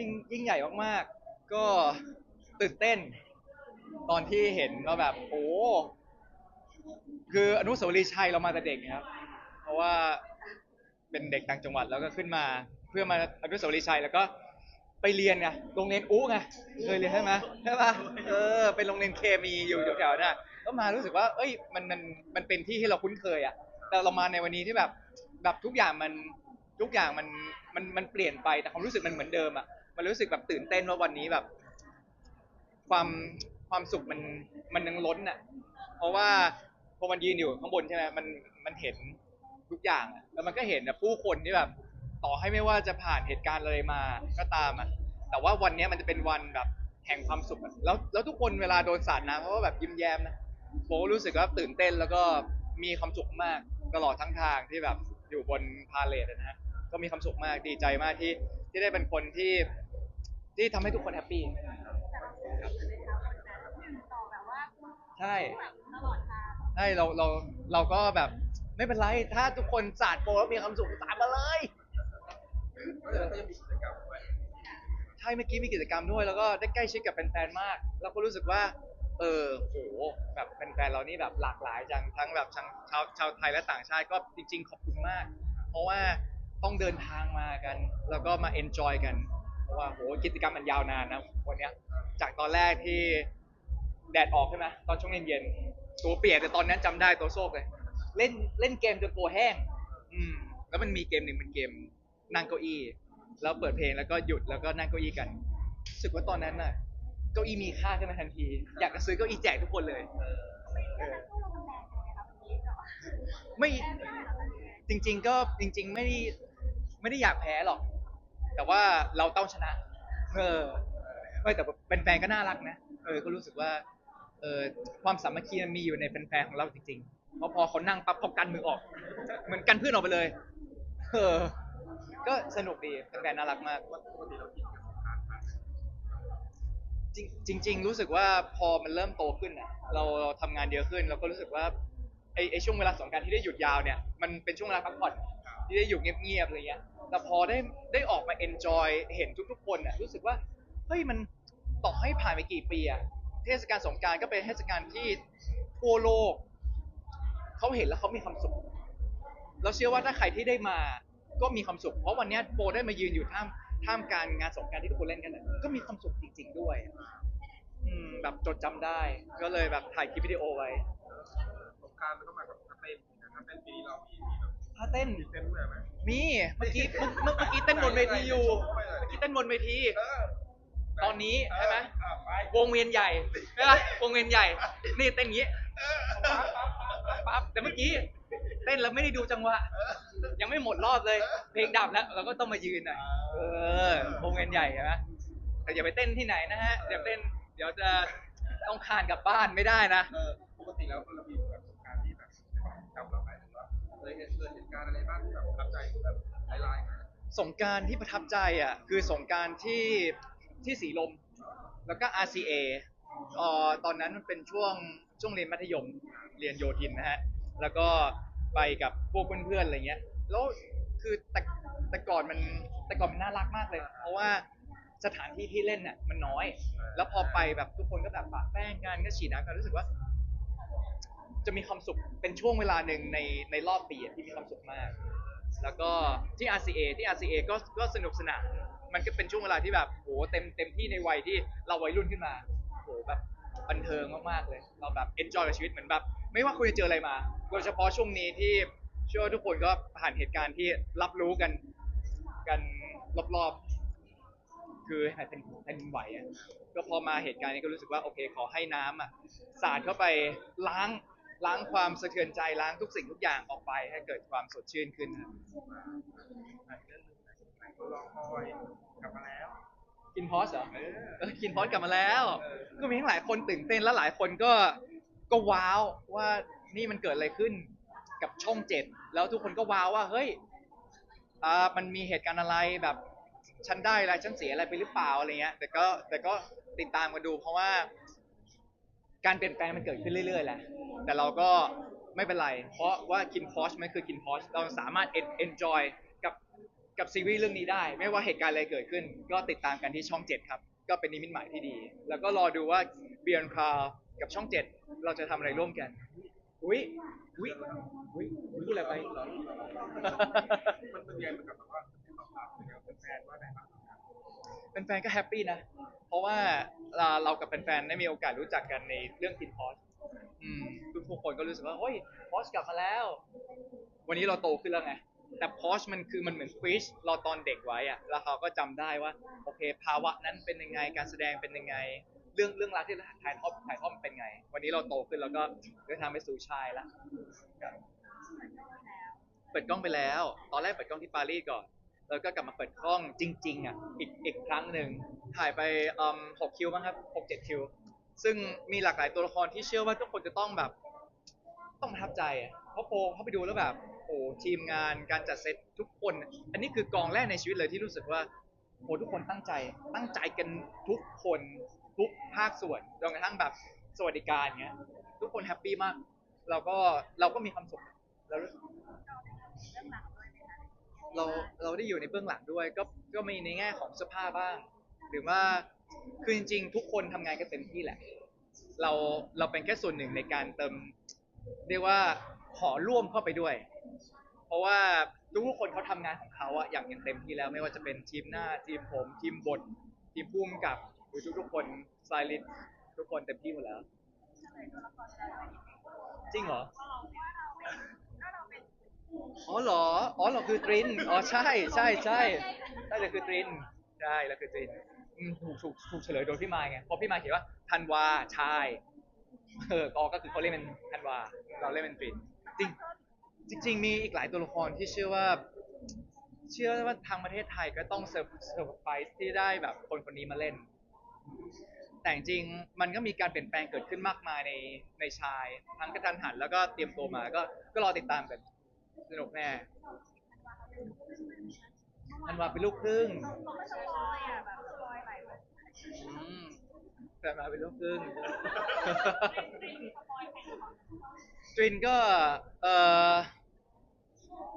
ยิ่งยิ่งใหญ่มากๆ ก็ตื่นเต้น ตอนที่เห็นว่าแบบโอ้คืออนุสาวรีย์ชัยเรามาแต่เด็กนะครับ เพราะว่าเป็นเด็กต่างจังหวัดแล้วก็ขึ้นมา เพื่อมาอนุสาวรีย์ชัยแล้วก็ไปเรียนไงโรงเรียนอู้ไงเคยเรียนใช่ไหมใช่ปะเออเป็นโรงเรียนเคมีอยู่แถวๆนั้นอะก็มารู้สึกว่า เอ้ยมันมันมันเป็นที่ที่เราคุ้นเคยอะแต่เรามาในวันนี้ที่แบบแบบทุกอย่างมันทุกอย่างมันมันมันเปลี่ยนไปแต่ความรู้สึกมันเหมือนเดิมอะ มันรู้สึกแบบตื่นเต้นว่าวันนี้แบบ ความความสุขมันมันยังล้นอะ เพราะว่าพอมันยืนอยู่ข้างบนใช่ไหมมันมันเห็นทุกอย่างอะแล้วมันก็เห็นแบบผู้คนที่แบบ ต่อให้ไม่ว่าจะผ่านเหตุการณ์อะไรมาก็ตามอะ แต่ว่าวันนี้มันจะเป็นวันแบบแห่งความสุขอะแล้วแล้วทุกคนเวลาโดนสาดน้ำเพราะว่าแบบยิ้มแย้มนะโบรู้สึกว่าตื่นเต้นแล้วก็มีความสุขมากตลอดทั้งทางที่แบบอยู่บนพาเลทนะฮะก็มีความสุขมากดีใจมากที่ที่ได้เป็นคนที่ ที่ทำให้ทุกคนแฮปปี้แต่เราเป็นเด็กเลยนะคนแต่ต่อแบบว่าใช่แบบตลอดทางใช่เราเราเราก็แบบไม่เป็นไร ถ้าทุกคนสาดโปรแล้วมีความสุขตามมาเลยแล้วก็ยังมีกิจกรรมด้วยใช่เมื่อกี้มีกิจกรรมด้วย แล้วก็ได้ใกล้ชิดกับแฟนๆมาก แล้วก็รู้สึกว่า เออโหแบบแฟนๆเรานี่แบบหลากหลายจังทั้งแบบชาวชาวชาวไทยและต่างชาติก็จริง ๆ ขอบคุณมาก เพราะว่าต้องเดินทางมากัน แล้วก็มาเอนจอยกันเพ ราะว่าโหกิจกรรมมันยาวนานนะวันเนี้ยจากตอนแรกที่แดดออกใช่ไหมตอนช่วงเย็นๆตัวเปียกแต่ตอนนั้นจำได้ตัวโซกเลย เล่นเล่นเกมจนตัวแห้ง อืม แล้วมันมีเกมหนึ่งเป็นเกมนั่งเก้าอี้ แล้วเปิดเพลงแล้วก็หยุดแล้วก็นั่งเก้าอี้กันรู้สึกว่าตอนนั้นน่ะเก้าอี้มีค่าขึ้นมาทันที อยากจะซื้อเก้าอี้แจกทุกคนเลยเออสู้ลงแรงเลยครับวันนี้ก็ไม่จริง ๆ ก็จริง ๆ ไม่ได้ไม่ได้อยากแพ้หรอก แต่ว่าเราต้องชนะ เออไม่แต่เป็นแฟนๆก็น่ารักนะ เออ ก็รู้สึกว่า เออความสามัคคีมันมีอยู่ในแฟนๆของเราจริงๆเพราะพอเขานั่งปั๊บเขากันมือออก เหมือนกันเพื่อนออกไปเลย เออ ก็สนุกดีแฟนๆน่ารักมาก ปกติเรากินกับสงกรารผ่านจริงจริงๆรู้สึกว่าพอมันเริ่มโตขึ้นอะเราเราทำงานเยอะขึ้น เราก็รู้สึกว่าไอไอช่วงเวลาสงกรารที่ได้หยุดยาวเนี่ยมันเป็นช่วงเวลาพักผ่อนที่ได้อยู่เงียบๆอะไรเงี้ย แต่พอได้ได้ออกมาเอนจอยเห็นทุกๆ คนอะรู้สึกว่าเฮ้ยมันต่อให้ผ่านไปกี่ปีอะเทศกาลสงกรารก็เป็นเทศกาลที่ทั่วโลกเขาเห็นแล้วเขามีความสุขเราเชื่อว่าถ้าใครที่ได้มาก็มีความสุข เพราะวันเนี้ยโปได้มายืนอยู่ท่ามท่ามกลารงานสงกรารที่ทุกคนเล่นกันน่ะก็มีความสุขจริง ๆ ด้วย อืมแบบจดจำได้ ก็เลยแบบถ่ายคลิปวิดีโอไว้ สงกรารมันต้องมากับท่าเต้นนะท่าเต้นปีนี้เรามีมีแบบ ถ้าเต้น มีเต้นด้วยไหมมี เมื่อกี้เมื่อเมื่อเมื่อกี้เต้นบนเวทีอยู่ เมื่อกี้เต้นบนเวที เออตอนนี้ใช่ไหมเออไปวงเวียนใหญ่ใช่ปะวงเวียนใหญ่ นี่เต้นอย่างงี้เออปั๊บปั๊บปั๊บปั๊บแต่เมื่อกี้เต้นแล้วไม่ได้ดูจังหวะ ยังไม่หมดรอบเลย เพลงดับแล้ว เราก็ต้องมายืนหน่อยเออวงเวียนใหญ่ใช่ไหมแต่อย่าไปเต้นที่ไหนนะฮะเดี๋ยวเต้น เดี๋ยวจะต้องคานกลับบ้านไม่ได้นะ เออปกติแล้วเรามี เคยเห็นเกิดเหตุการณ์อะไรบ้างที่แบบประทับใจหรือแบบหลายๆนะสงกรารที่ประทับใจอะคือสงกรารที่ที่สีลม แล้วก็ RCA เอ่อตอนนั้นมันเป็นช่วงช่วงเรียนมัธยมเรียนโยธินนะฮะแล้วก็ไปกับพวกเพื่อนๆอะไรเงี้ยแล้วคือแต่แต่ก่อนมันแต่ก่อนมันน่ารักมากเลย เพราะว่าสถานที่ที่เล่นน่ะมันน้อย แล้วพอไปแบบทุกคนก็แบบปะแป้งกันก็ฉีดน้ำกันรู้สึกว่า จะมีความสุขเป็นช่วงเวลาหนึ่งในในรอบปีอะที่มีความสุขมาก แล้วก็ที่ RCA ที่ RCA ก็ก็สนุกสนาน มันก็เป็นช่วงเวลาที่แบบโหเต็มเต็มที่ในวัยที่เราวัยรุ่นขึ้นมาโหแบบบันเทิงมากๆเลย เราแบบ enjoy กับชีวิตเหมือนแบบ ไม่ว่าคุณจะเจออะไรมา โดยเฉพาะช่วงนี้ที่เชื่อว่าทุกคนก็ผ่านเหตุการณ์ที่รับรู้กันกันรอบๆ คือแผ่นดินแผ่นดินไหวอะ ก็พอมาเหตุการณ์นี้ก็รู้สึกว่าโอเคขอให้น้ำอะสาดเข้าไปล้าง ล้างความสะเทือนใจล้างทุกสิ่งทุกอย่างออกไปให้เกิดความสดชื่นขึ้นครับตัวรองคอยกลับมาแล้ว กินพอสเหรอเออเออกินพอสกลับมาแล้วเออก็มีทั้งหลายคนตื่นเต้นและหลายคนก็ก็ว้าวว่านี่มันเกิดอะไรขึ้นกับช่องเจ็ดแล้วทุกคนก็ว้าวว่าเฮ้ยอ่ามันมีเหตุการณ์อะไรแบบฉันได้อะไรฉันเสียอะไรไปหรือเปล่าอะไรเงี้ย แต่ก็แต่ก็ติดตามกันดูเพราะว่า การเปลี่ยนแปลงมันเกิดขึ้นเรื่อยๆแหละ แต่เราก็ไม่เป็นไร เพราะว่าคินพอชมันคือคินพอชเราสามารถเอนจอยกับกับซีรีส์เรื่องนี้ได้ ไม่ว่าเหตุการณ์อะไรเกิดขึ้น ก็ติดตามกันที่ช่อง 7 ครับ ก็เป็นนิมิตหมายที่ดี แล้วก็รอดูว่าเบียนคากับช่อง 7 เราจะทำอะไรร่วมกัน อุ้ยอุ้ยอุ้ยพูดอะไรไป มันเป็นยังไงเหมือนกับแบบว่าที่ตอบรับเป็นยังไงเป็นแฟนว่าไหนบ้างแฟนๆก็แฮปปี้นะ เพราะว่าเราเรากับแฟนๆได้มีโอกาสรู้จักกันในเรื่องทินพอสอืม ทุกคนก็รู้สึกว่าเฮ้ยพอสกลับมาแล้ว วันนี้เราโตขึ้นแล้วไง แต่พอสมันคือมันเหมือนฟรีชเราตอนเด็กไว้อะแล้วเขาก็จำได้ว่าโอเค ภาวะนั้นเป็นยังไงการแสดงเป็นยังไง เรื่องเรื่องราวที่ถ่ายทอดถ่ายทอดมันเป็นไง วันนี้เราโตขึ้นแล้วก็เดินทางไปสู่ชายละเปิดกล้องไปแล้ว ตอนแรกเปิดกล้องที่ปารีสก่อน แล้วก็กลับมาเปิดกล้องจริงๆอะอีกอีกครั้งหนึ่งถ่ายไปอืมหกคิวมั้งครับหกเจ็ดคิว ซึ่งมีหลากหลายตัวละครที่เชื่อว่าทุกคนจะต้องแบบ ต้องประทับใจอะเพราะโปเข้าไปดูแล้วแบบโอ้ทีมงานการจัดเซตทุกคน อันนี้คือกองแรกในชีวิตเลยที่รู้สึกว่าโอ้ทุกคนตั้งใจ ตั้งใจกันทุกคนทุกภาคส่วนจนกระทั่งแบบสวัสดิการเงี้ย ทุกคนแฮปปี้มาก เราก็เราก็มีความสุขเรารู้สึกเราเราได้อยู่ในเบื้องหลังด้วย ก็ก็มีในแง่ของเสื้อผ้าบ้าง หรือว่าคือจริง ๆ ทุกคนทำงานกันเต็มที่แหละ เราเราเป็นแค่ส่วนหนึ่งในการเติม เรียกว่าขอร่วมเข้าไปด้วย เพราะว่าทุกคนเขาทำงานของเขาอะอย่างอย่างเต็มที่แล้วไม่ว่าจะเป็นทีมหน้าทีมผมทีมบท ทีมพุ่มกับหรือทุกๆคนสไตลิสต์ทุกคนเต็มที่หมดแล้ว จริงเหรอ อ๋อเหรอ อ๋อเราคือตริน อ๋อใช่ใช่ใช่ใช่เราคือตริน ใช่เราคือตรินอืมถูกถูกถูกเฉลยโดยพี่มายไงเพราะพี่มายเขียนว่าธันวาชาย เออก็ก็คือเขาเล่นเป็นธันวาเราเล่นเป็นตรินจริงจริง ๆ มีอีกหลายตัวละครที่เชื่อว่า เชื่อว่าทางประเทศไทยก็ต้องเซอร์เซอร์ไพรส์ที่ได้แบบคนคนนี้มาเล่น แต่จริงๆมันก็มีการเปลี่ยนแปลงเกิดขึ้นมากมายในในชาย ทั้งกระทันหันแล้วก็เตรียมตัวมาก็ก็รอติดตามกันสนุกแน่ธันวาเป็นลูกครึ่งเขาไม่สปอยอะ แบบสปอยหลายแบบอืมแต่มาเป็นลูกครึ่งสปอยใครสปอยตรินก็เออ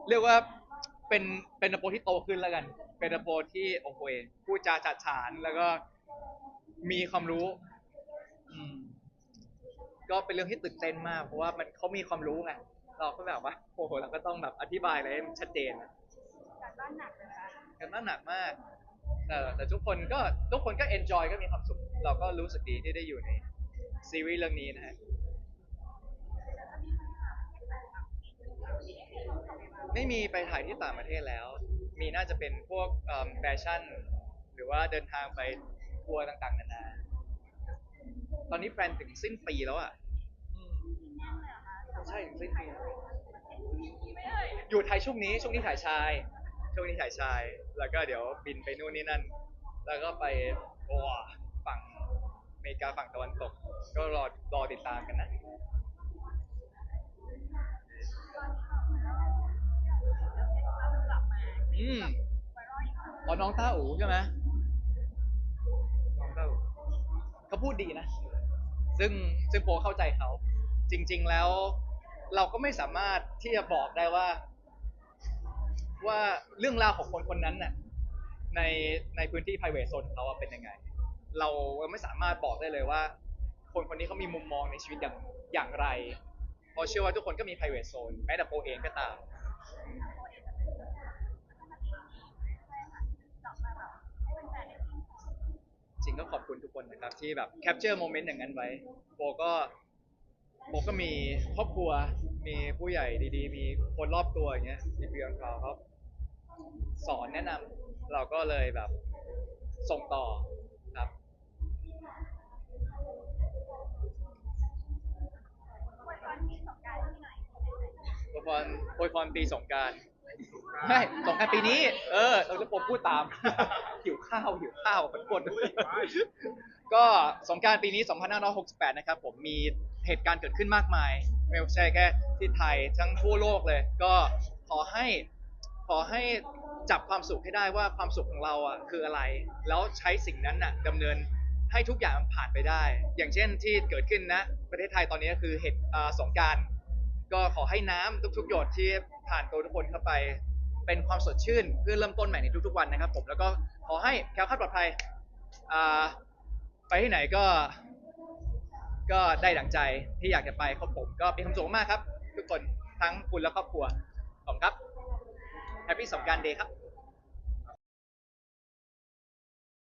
เรียกว่าเป็นเป็นอโปที่โตขึ้นแล้วกัน เป็นอโปที่โอ้โหพูดจาจัดฉานแล้วก็มีความรู้อืมก็เป็นเรื่องที่ตื่นเต้นมาก เพราะว่ามันเขามีความรู้ไงเราก็แบบว่าโอ้โหเราก็ต้องแบบอธิบายอะไรให้มันชัดเจนอะการบ้านหนักเลยค่ะกันบ้านหนักมาก แต่แต่ทุกคนก็ทุกคนก็เอนจอยก็มีความสุข เราก็รู้สึกดีที่ได้อยู่ในซีรีส์เรื่องนี้นะฮะไม่มีไปถ่ายที่ต่างประเทศแล้ว มีน่าจะเป็นพวกเอิ่มแฟชั่น หรือว่าเดินทางไปทัวร์ต่างๆนานา ตอนนี้แฟนถึงสิ้นปีแล้วอะอืมใช่ถึงสิ้นปีแล้วอยู่ไทยช่วงนี้ช่วงนี้ถ่ายชาย ช่วงนี้ถ่ายชาย แล้วก็เดี๋ยวบินไปนู่นนี่นั่น แล้วก็ไปโอ้ฝั่งอเมริกาฝั่งตะวันตก ก็รอรอติดตามกันนะ อืมอ๋อน้องต้าอู๋ใช่ไหมน้องต้าอู๋เขาพูดดีนะ ซึ่งซึ่งโปเข้าใจเขา จริง ๆ แล้ว เราก็ไม่สามารถที่จะบอกได้ว่า ว่าเรื่องราวของคนคนนั้นน่ะในในพื้นที่ private zone ของเขาอะเป็นยังไง เราไม่สามารถบอกได้เลยว่า คนคนนี้เขามีมุมมองในชีวิตอย่างอย่างไร เพราะเชื่อว่าทุกคนก็มี private zone แม้แต่โปเองก็ตาม จริงก็ขอบคุณทุกคนนะครับ ที่แบบแคปเจอร์โมเมนต์อย่างนั้นไว้โบก็โบก็มีครอบครัวมีผู้ใหญ่ดีๆ มีคนรอบตัวอย่างเงี้ยมีเพียงเขาเขา สอนแนะนำเราก็เลยแบบส่งต่อครับวันวันมีสงการที่ไหนอวยพรอวยพรปีสงกรารใช่สงกรารปีนี้ เออเราจะผมพูดตาม หิวข้าวหิวข้าวเหมือนคนก็สงกรารปีนี้ 2568 นะครับ ผมมีเหตุการณ์เกิดขึ้นมากมาย ไม่ใช่แค่ที่ไทยทั้งทั่วโลกเลย ก็ขอให้ขอให้ จับความสุขให้ได้ว่าความสุขของเราอะคืออะไร แล้วใช้สิ่งนั้นน่ะดำเนินให้ทุกอย่างมันผ่านไปได้ อย่างเช่นที่เกิดขึ้นนะ ประเทศไทยตอนนี้ก็คือเหตุอ่าสงกราร ก็ขอให้น้ำทุกๆหยดที่ผ่านตัวทุกคนเข้าไป เป็นความสดชื่นเพื่อเริ่มต้นใหม่ในทุกๆวันนะครับ ผมแล้วก็ขอให้แคล้วคลาดปลอดภัยอ่าไปที่ไหนก็ ก็ได้ดังใจที่อยากจะไปครับผมก็เป็นความสุขมากครับ ทุกคนทั้งคุณและครอบครัวขอบคุณครับ แฮปปี้สงกรารเดย์ครับ